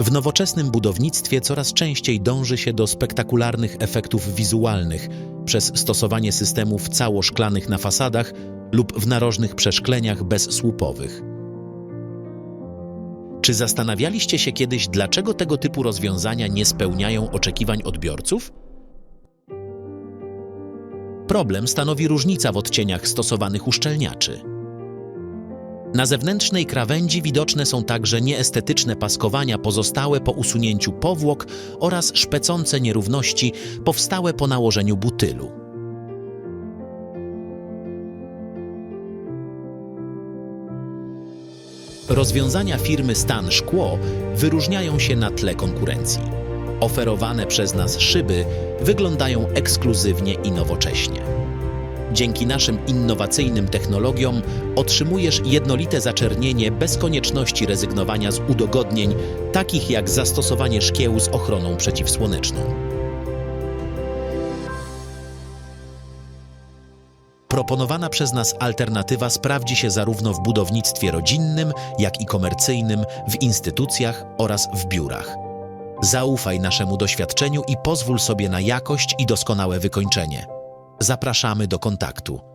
W nowoczesnym budownictwie coraz częściej dąży się do spektakularnych efektów wizualnych przez stosowanie systemów całoszklanych na fasadach lub w narożnych przeszkleniach bezsłupowych. Czy zastanawialiście się kiedyś, dlaczego tego typu rozwiązania nie spełniają oczekiwań odbiorców? Problem stanowi różnica w odcieniach stosowanych uszczelniaczy. Na zewnętrznej krawędzi widoczne są także nieestetyczne paskowania pozostałe po usunięciu powłok oraz szpecące nierówności powstałe po nałożeniu butylu. Rozwiązania firmy Stan Szkło wyróżniają się na tle konkurencji. Oferowane przez nas szyby wyglądają ekskluzywnie i nowocześnie. Dzięki naszym innowacyjnym technologiom otrzymujesz jednolite zaczernienie bez konieczności rezygnowania z udogodnień, takich jak zastosowanie szkieł z ochroną przeciwsłoneczną. Proponowana przez nas alternatywa sprawdzi się zarówno w budownictwie rodzinnym, jak i komercyjnym, w instytucjach oraz w biurach. Zaufaj naszemu doświadczeniu i pozwól sobie na jakość i doskonałe wykończenie. Zapraszamy do kontaktu